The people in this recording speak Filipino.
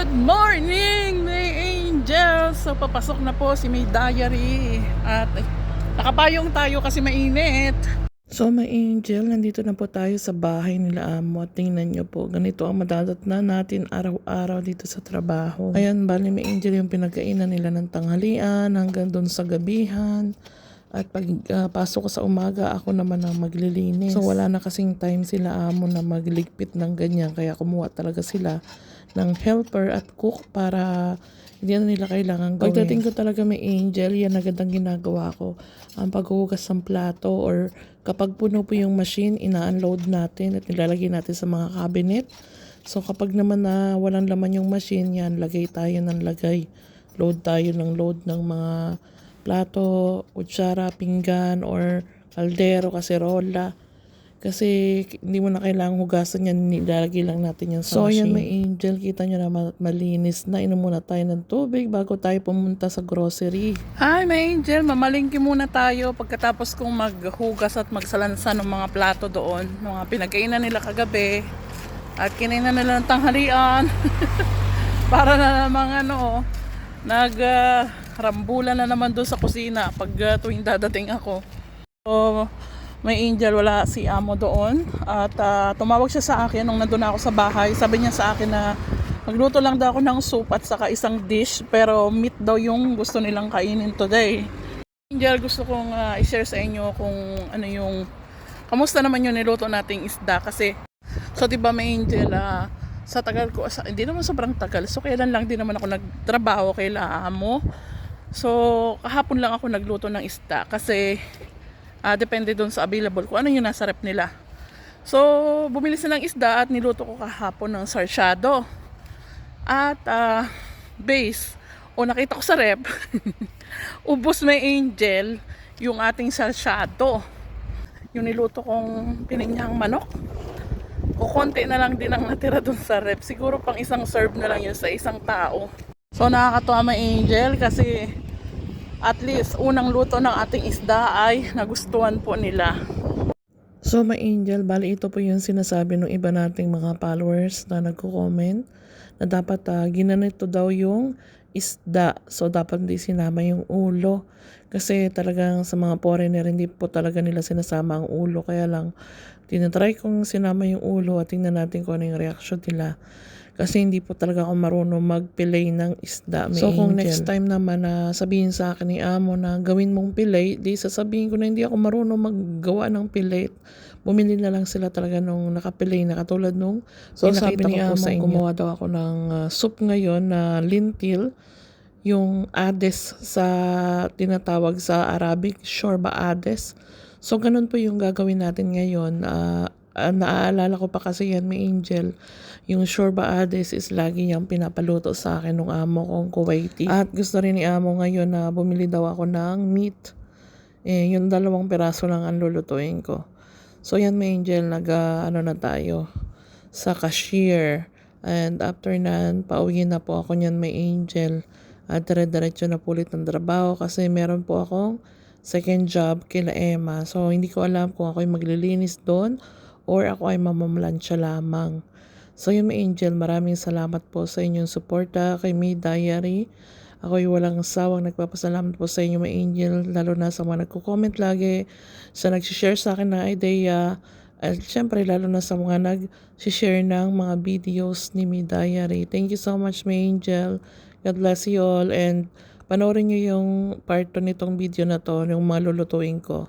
Good morning, May Angel! So, papasok na po si May Diary. At eh, nakapayong tayo kasi mainit. So, May Angel, nandito na po tayo sa bahay nila Amo. Tingnan nyo po, ganito ang madadat na natin araw-araw dito sa trabaho. Ayan, bali May Angel yung pinagkainan nila ng tanghalian hanggang doon sa gabihan. At pag ah, pasok ko sa umaga, ako naman ang maglilinis. So wala na kasing time sila amo na magligpit ng ganyan. Kaya kumuha talaga sila ng helper at cook para hindi na nila kailangan gawin. Pagdating ko talaga may angel, yan agad ang ginagawa ko. Ang paghuhugas ng plato or kapag puno po yung machine, ina-unload natin at nilalagay natin sa mga cabinet. So kapag naman na walang laman yung machine, yan, lagay tayo ng lagay. Load tayo ng load ng mga plato, kutsara, pinggan, or kaldero, kaserola. Kasi hindi mo na kailangang hugasan yan, nilalagay lang natin yan sa so, machine. So, yan may angel, kita nyo na ma- malinis na. Inom muna tayo ng tubig bago tayo pumunta sa grocery. Hi, may angel, mamalingki muna tayo pagkatapos kong maghugas at magsalansa ng mga plato doon. Mga pinagkainan nila kagabi. At kinainan nila ng tanghalian. Para na namang ano, nag ah, rambulan na naman doon sa kusina pag ah, tuwing dadating ako. So, may angel, wala si amo doon. At ah, tumawag siya sa akin nung nandun ako sa bahay. Sabi niya sa akin na magluto lang daw ako ng soup at saka isang dish. Pero meat daw yung gusto nilang kainin today. Angel, gusto kong ah, i-share sa inyo kung ano yung kamusta naman yung niluto nating isda kasi so 'di ba may angel ah, sa tagal ko sa, hindi naman sobrang tagal. So kailan lang din naman ako nagtrabaho kay amo so kahapon lang ako nagluto ng isda kasi ah, depende doon sa available ko. Ano yung nasa rep nila? So bumili sila ng isda at niluto ko kahapon ng sarsyado. At ah, base. O nakita ko sa rep ubos may angel yung ating sarsyado. Yung niluto kong pininyang manok o konti na lang din ang natira dun sa rep siguro pang isang serve na lang yun sa isang tao so nakakatuwa may angel kasi at least unang luto ng ating isda ay nagustuhan po nila So, my angel, bali ito po yung sinasabi ng iba nating mga followers na nagko-comment na dapat uh, ginanito daw yung isda. So, dapat hindi sinama yung ulo. Kasi talagang sa mga foreigner, hindi po talaga nila sinasama ang ulo. Kaya lang, tinatry kong sinama yung ulo at tingnan natin kung ano yung reaction nila. Kasi hindi po talaga ako marunong mag-fillet ng isda. May so kung next time naman na sabihin sa akin ni amo na gawin mong fillet, di sasabihin ko na hindi ako marunong maggawa ng fillet. Bumili na lang sila talaga nung nakapilay na katulad nung so, sabi ni amo, gumawa daw ako ng uh, soup ngayon na lintil yung ades sa tinatawag sa Arabic, shorba ades. So, ganun po yung gagawin natin ngayon. Uh, uh, naaalala ko pa kasi yan, may angel. Yung shorba ades is lagi niyang pinapaluto sa akin ng amo kong Kuwaiti. At gusto rin ni amo ngayon na bumili daw ako ng meat. Eh, yung dalawang piraso lang ang lulutuin ko. So, yan may angel, nag, uh, ano na tayo, sa cashier. And after nan, pauwi na po ako niyan may angel. At dire-diretso na po ulit ng trabaho kasi meron po akong second job kila Emma. So, hindi ko alam kung ako ay maglilinis doon or ako ay mamamlansya lamang. So, yun, may angel, maraming salamat po sa inyong suporta kay May Diary. Ako ay walang sawang nagpapasalamat po sa inyo, may angel, lalo na sa mga nagko-comment lagi, sa nag-share sa akin ng idea, at syempre lalo na sa mga nag-share ng mga videos ni May Diary. Thank you so much, may angel. God bless you all and panoorin nyo yung part 2 nitong video na to, yung mga lulutuin ko.